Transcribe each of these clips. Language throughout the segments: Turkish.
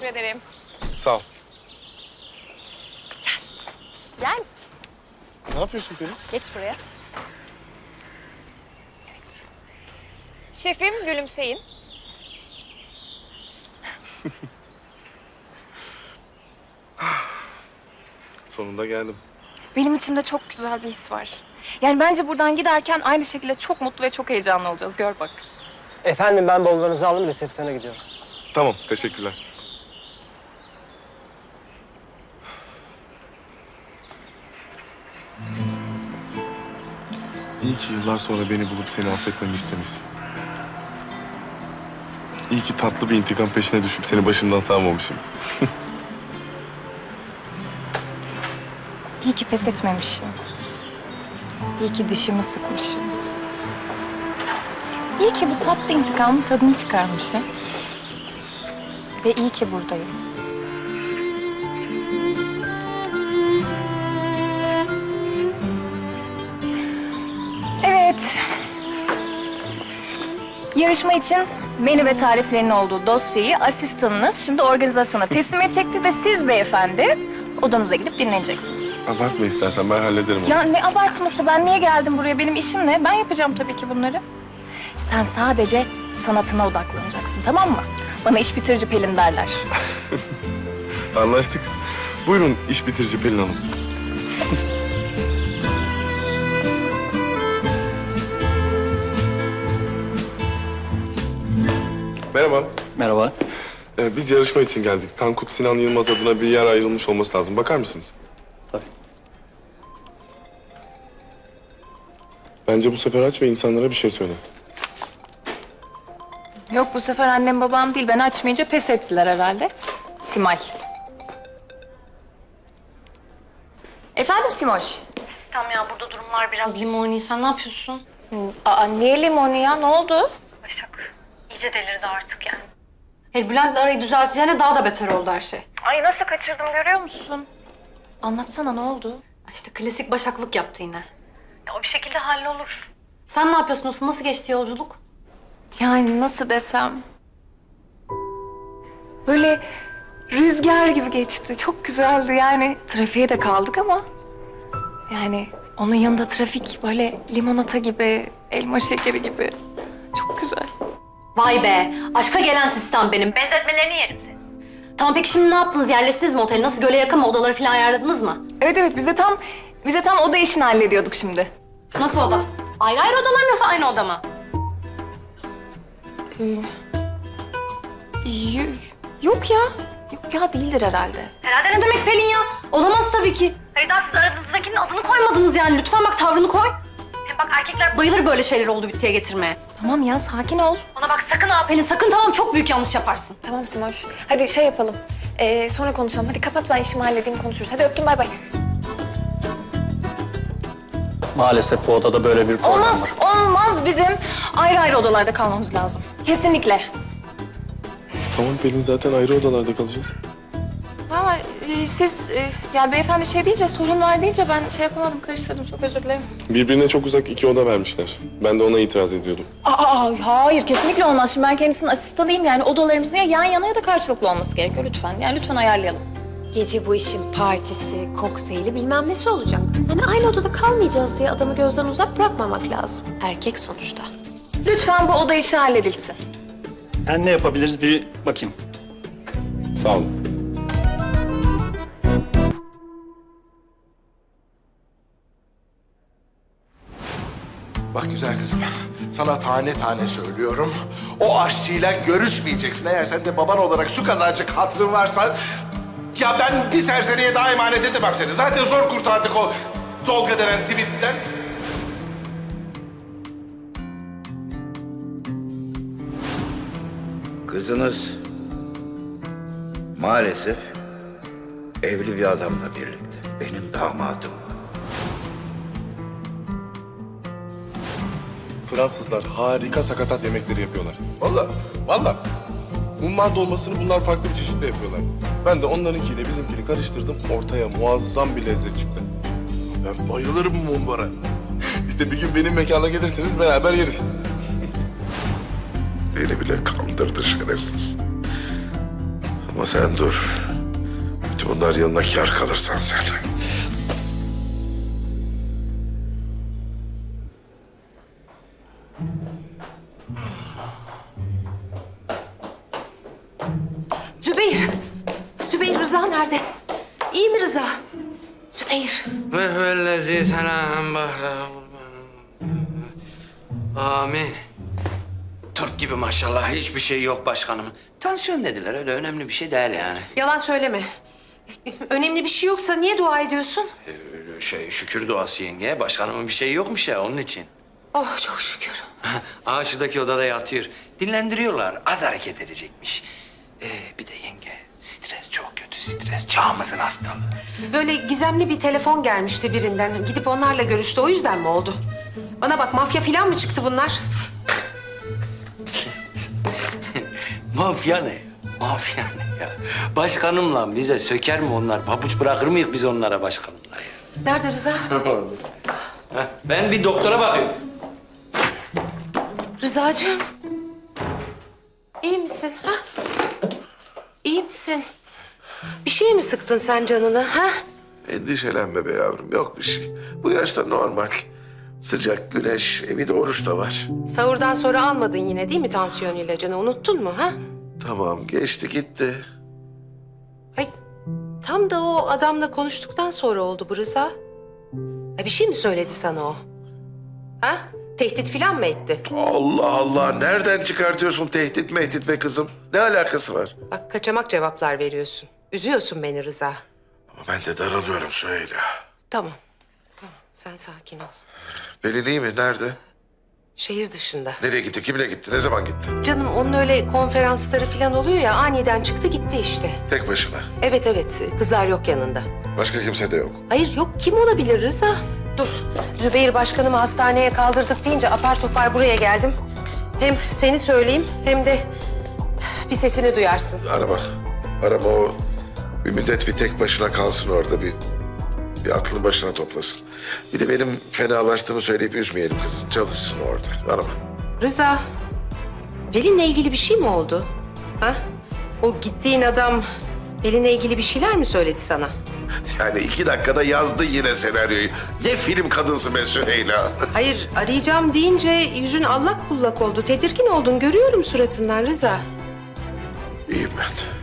Teşekkür ederim. Sağ ol. Gel. Ne yapıyorsun Pelin? Geç buraya. Evet. Şefim gülümseyin. Sonunda geldim. Benim içimde çok güzel bir his var. Yani bence buradan giderken aynı şekilde çok mutlu ve çok heyecanlı olacağız. Gör bak. Efendim ben bavullarınızı aldım resepsiyona gidiyorum. Tamam, teşekkürler. İyi ki yıllar sonra beni bulup seni affetmemi istemişsin. İyi ki tatlı bir intikam peşine düşüp seni başımdan savmamışım. İyi ki pes etmemişim. İyi ki dişimi sıkmışım. İyi ki bu tatlı intikamın tadını çıkarmışım. Ve iyi ki buradayım. Evet. Yarışma için menü ve tariflerin olduğu dosyayı asistanınız şimdi organizasyona teslim edecekti ve siz beyefendi odanıza gidip dinleneceksiniz. Abartma istersen ben hallederim onu. Ya ne abartması ben niye geldim buraya benim işim ne? Ben yapacağım tabii ki bunları. Sen sadece sanatına odaklanacaksın tamam mı? Bana iş bitirici Pelin derler. Anlaştık. Buyurun iş bitirici Pelin Hanım. Merhaba. Merhaba. Ee, biz yarışma için geldik. Tankut Sinan Yılmaz adına bir yer ayrılmış olması lazım. Bakar mısınız? Tabii. Bence bu sefer aç ve insanlara bir şey söyle. Yok bu sefer annem babam değil. Ben açmayınca pes ettiler herhalde. Simay. Efendim Simoş? Tamam ya burada durumlar biraz limoni. Sen ne yapıyorsun? Aa niye limonu ya? Ne oldu? Başak iyice delirdi artık yani. Hayır Bülent'le arayı düzelteceğine daha da beter oldu her şey. Ay nasıl kaçırdım görüyor musun? Anlatsana ne oldu? İşte klasik başaklık yaptı yine. Ya o bir şekilde hallolur. Sen ne yapıyorsun Olsun? Nasıl geçti yolculuk? Yani nasıl desem... Böyle rüzgar gibi geçti. Çok güzeldi yani. Trafiğe de kaldık ama... Yani onun yanında trafik böyle limonata gibi, elma şekeri gibi. Çok güzel. Vay be! Aşka gelen sistem benim. Benzetmelerini yerim seni. Tamam peki şimdi ne yaptınız? Yerleştiniz mi otele? Nasıl göle yakın mı? Odaları falan ayarladınız mı? Evet evet bize tam bize tam oda işini hallediyorduk şimdi. Nasıl oda? Ayrı ayrı odalar mı yoksa aynı oda mı? Y- yok ya. Yok ya değildir herhalde. Herhalde ne demek Pelin ya? Olamaz tabii ki. Hayır daha siz aranızdakinin adını koymadınız yani. Lütfen bak tavrını koy. Hem bak erkekler bayılır böyle şeyler oldu bittiye getirmeye. Tamam ya sakin ol. Ona bak sakın ha Pelin sakın tamam çok büyük yanlış yaparsın. Tamam Simoş. Hadi şey yapalım. Ee, sonra konuşalım. Hadi kapat ben işimi halledeyim konuşuruz. Hadi öptüm bay bay. Maalesef bu odada böyle bir problem Olmaz, var. olmaz. Bizim ayrı ayrı odalarda kalmamız lazım. Kesinlikle. Tamam Pelin zaten ayrı odalarda kalacağız. Ha, e, siz e, ya beyefendi şey deyince sorun var deyince ben şey yapamadım karıştırdım çok özür dilerim. Birbirine çok uzak iki oda vermişler. Ben de ona itiraz ediyordum. Aa, hayır kesinlikle olmaz. Şimdi ben kendisinin asistanıyım yani odalarımızın ya yan yana ya da karşılıklı olması gerekiyor lütfen. Yani lütfen ayarlayalım. Gece bu işin partisi, kokteyli bilmem nesi olacak. Hani aynı odada kalmayacağız diye adamı gözden uzak bırakmamak lazım. Erkek sonuçta. Lütfen bu oda işi halledilsin. Yani ne yapabiliriz bir bakayım. Sağ olun. Bak güzel kızım, sana tane tane söylüyorum. O aşçıyla görüşmeyeceksin. Eğer sen de baban olarak şu kadarcık hatırın varsa... Ya ben bir serseriye daha emanet edemem seni. Zaten zor kurtardık o Tolga denen zibitten. Kızınız maalesef evli bir adamla birlikte. Benim damadım. Fransızlar harika sakatat yemekleri yapıyorlar. Vallahi, vallahi. Mumbar dolmasını bunlar farklı bir çeşitle yapıyorlar. Ben de onlarınkiyle bizimkini karıştırdım. Ortaya muazzam bir lezzet çıktı. Ben bayılırım mumbara. İşte bir gün benim mekana gelirsiniz beraber yeriz. Beni bile kandırdı şerefsiz. Ama sen dur. Bütün bunlar yanına kar kalırsan sen. Amin. Turp gibi maşallah hiçbir şey yok başkanım. Tansiyon dediler öyle önemli bir şey değil yani. Yalan söyleme. Önemli bir şey yoksa niye dua ediyorsun? Öyle şey şükür duası yenge. Başkanımın bir şeyi yokmuş ya onun için. Oh çok şükür. Aa şuradaki odada yatıyor. Dinlendiriyorlar. Az hareket edecekmiş. Ee, bir de yenge stres stres. Çağımızın hastalığı. Böyle gizemli bir telefon gelmişti birinden. Gidip onlarla görüştü. O yüzden mi oldu? Bana bak mafya falan mı çıktı bunlar? Mafya ne? Mafya ne ya? Başkanımla bize söker mi onlar? Pabuç bırakır mıyız biz onlara başkanımla ya? Nerede Rıza? Heh, ben bir doktora bakayım. Rızacığım. İyi misin? Ha? İyi misin? Bir şey mi sıktın sen canını? Ha? Endişelenme be yavrum. Yok bir şey. Bu yaşta normal. Sıcak, güneş, e bir de oruç da var. Sahurdan sonra almadın yine değil mi tansiyon ilacını? Unuttun mu ha? Tamam, geçti gitti. Ay, tam da o adamla konuştuktan sonra oldu bu Rıza. Ha, bir şey mi söyledi sana o? Ha? Tehdit falan mı etti? Allah Allah, nereden çıkartıyorsun tehdit mehdit be kızım? Ne alakası var? Bak kaçamak cevaplar veriyorsun. Üzüyorsun beni Rıza. Ama ben de daralıyorum Süheyla. Tamam. Tamam, sen sakin ol. Pelin iyi mi? Nerede? Şehir dışında. Nereye gitti? Kimle gitti? Ne zaman gitti? Canım onun öyle konferansları falan oluyor ya aniden çıktı gitti işte. Tek başına. Evet evet kızlar yok yanında. Başka kimse de yok. Hayır yok kim olabilir Rıza? Dur Zübeyir başkanımı hastaneye kaldırdık deyince apar topar buraya geldim. Hem seni söyleyeyim hem de bir sesini duyarsın. Arama. Arama o. Bir müddet bir tek başına kalsın orada. Bir, bir aklını başına toplasın. Bir de benim fenalaştığımı söyleyip üzmeyelim kızın. Çalışsın orada. Arama. Rıza, Pelin'le ilgili bir şey mi oldu? Ha? O gittiğin adam Pelin'le ilgili bir şeyler mi söyledi sana? Yani iki dakikada yazdı yine senaryoyu. Ne film kadınsın be Süheyla. Hayır, arayacağım deyince yüzün allak bullak oldu. Tedirgin oldun, görüyorum suratından Rıza. iyiyim ben.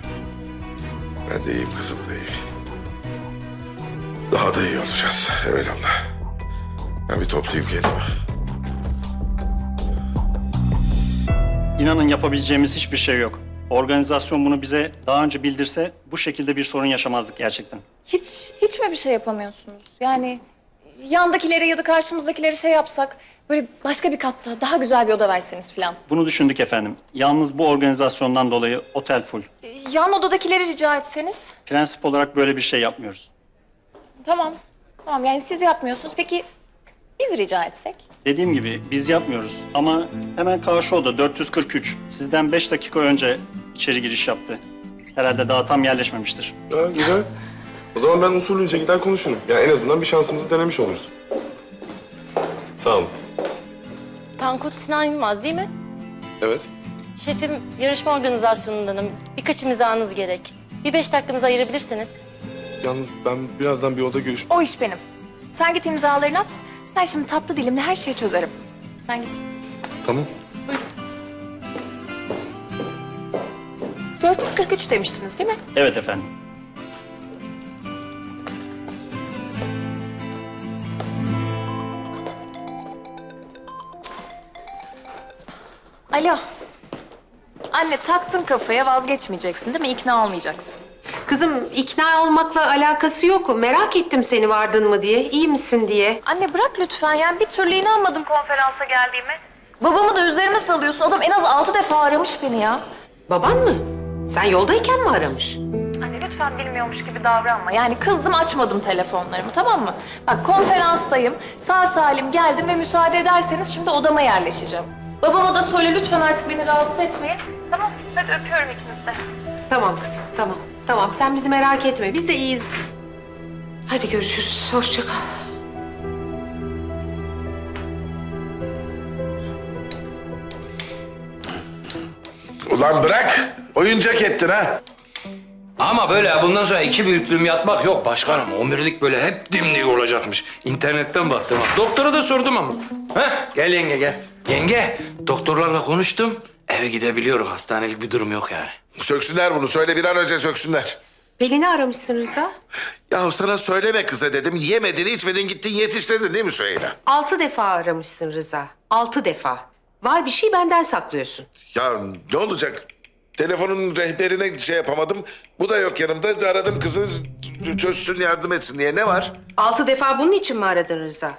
Ben de iyiyim kızım da iyi. Daha da iyi olacağız. Evelallah. Ben bir toplayayım kendimi. İnanın yapabileceğimiz hiçbir şey yok. Organizasyon bunu bize daha önce bildirse bu şekilde bir sorun yaşamazdık gerçekten. Hiç, hiç mi bir şey yapamıyorsunuz? Yani yandakilere ya da karşımızdakilere şey yapsak... ...böyle başka bir katta daha güzel bir oda verseniz falan. Bunu düşündük efendim. Yalnız bu organizasyondan dolayı otel full. Yan odadakileri rica etseniz. Prensip olarak böyle bir şey yapmıyoruz. Tamam. Tamam yani siz yapmıyorsunuz. Peki biz rica etsek? Dediğim gibi biz yapmıyoruz ama hemen karşı oda 443. Sizden 5 dakika önce içeri giriş yaptı. Herhalde daha tam yerleşmemiştir. Ha, güzel. O zaman ben usulünce gider konuşurum. Ya en azından bir şansımızı denemiş oluruz. Sağ olun. Tankut Sinan Yılmaz değil mi? Evet. Şefim yarışma organizasyonundanım. Birkaç imzanız gerek. Bir beş dakikanızı ayırabilirseniz. Yalnız ben birazdan bir oda görüş... O iş benim. Sen git imzalarını at. Ben şimdi tatlı dilimle her şeyi çözerim. Sen git. Tamam. 443 demiştiniz değil mi? Evet efendim. Alo. Anne taktın kafaya vazgeçmeyeceksin değil mi? İkna olmayacaksın. Kızım ikna olmakla alakası yok. Merak ettim seni vardın mı diye, iyi misin diye. Anne bırak lütfen yani bir türlü inanmadım konferansa geldiğime. Babamı da üzerime salıyorsun. Adam en az altı defa aramış beni ya. Baban mı? Sen yoldayken mi aramış? Anne lütfen bilmiyormuş gibi davranma. Yani kızdım açmadım telefonlarımı tamam mı? Bak konferanstayım. Sağ salim geldim ve müsaade ederseniz şimdi odama yerleşeceğim. Babama da söyle lütfen artık beni rahatsız etmeyin. Tamam hadi öpüyorum ikinizi de. Tamam kızım, tamam. Tamam, sen bizi merak etme. Biz de iyiyiz. Hadi görüşürüz. Hoşça kal. Ulan bırak. Oyuncak ettin ha. Ama böyle bundan sonra iki büyüklüğüm yatmak yok başkanım. Omurilik böyle hep dimdik olacakmış. İnternetten baktım. Doktora da sordum ama. Heh, gel yenge gel. Yenge, doktorlarla konuştum. Eve gidebiliyoruz. Hastanelik bir durum yok yani. Söksünler bunu. Söyle bir an önce söksünler. Pelin'i aramışsın Rıza. Ya sana söyleme kıza dedim. Yemedin, içmedin, gittin yetiştirdin değil mi Süheyla? Altı defa aramışsın Rıza. Altı defa. Var bir şey benden saklıyorsun. Ya ne olacak? Telefonun rehberine şey yapamadım. Bu da yok yanımda. Aradım kızı çözsün, yardım etsin diye. Ne var? Altı defa bunun için mi aradın Rıza?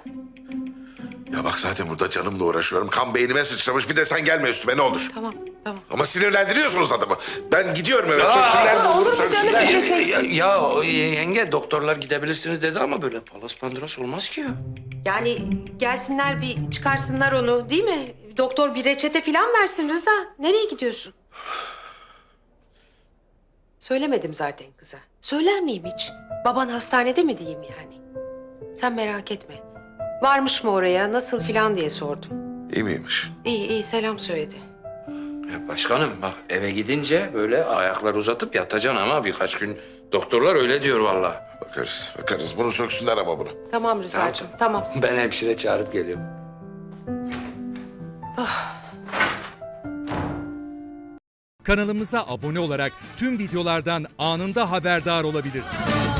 Ya bak zaten burada canımla uğraşıyorum. Kan beynime sıçramış. Bir de sen gelme üstüme ne olur. Tamam, tamam. Ama sinirlendiriyorsunuz adamı. Ben gidiyorum eve. Söksünler bunu, söksünler. Ya, ya, ya yenge doktorlar gidebilirsiniz dedi ama böyle palas pandras olmaz ki ya. Yani gelsinler bir çıkarsınlar onu değil mi? Doktor bir reçete falan versin Rıza. Nereye gidiyorsun? Söylemedim zaten kıza. Söyler miyim hiç? Baban hastanede mi diyeyim yani? Sen merak etme. Varmış mı oraya, nasıl filan diye sordum. İyi miymiş? İyi iyi selam söyledi. Ya başkanım bak eve gidince böyle ayaklar uzatıp yatacaksın ama birkaç gün doktorlar öyle diyor vallahi. Bakarız, bakarız. Bunu söksünler ama bunu. Tamam Rıza'cığım tamam. Ben hemşire çağırıp geliyorum. Kanalımıza abone olarak tüm videolardan anında haberdar olabilirsiniz.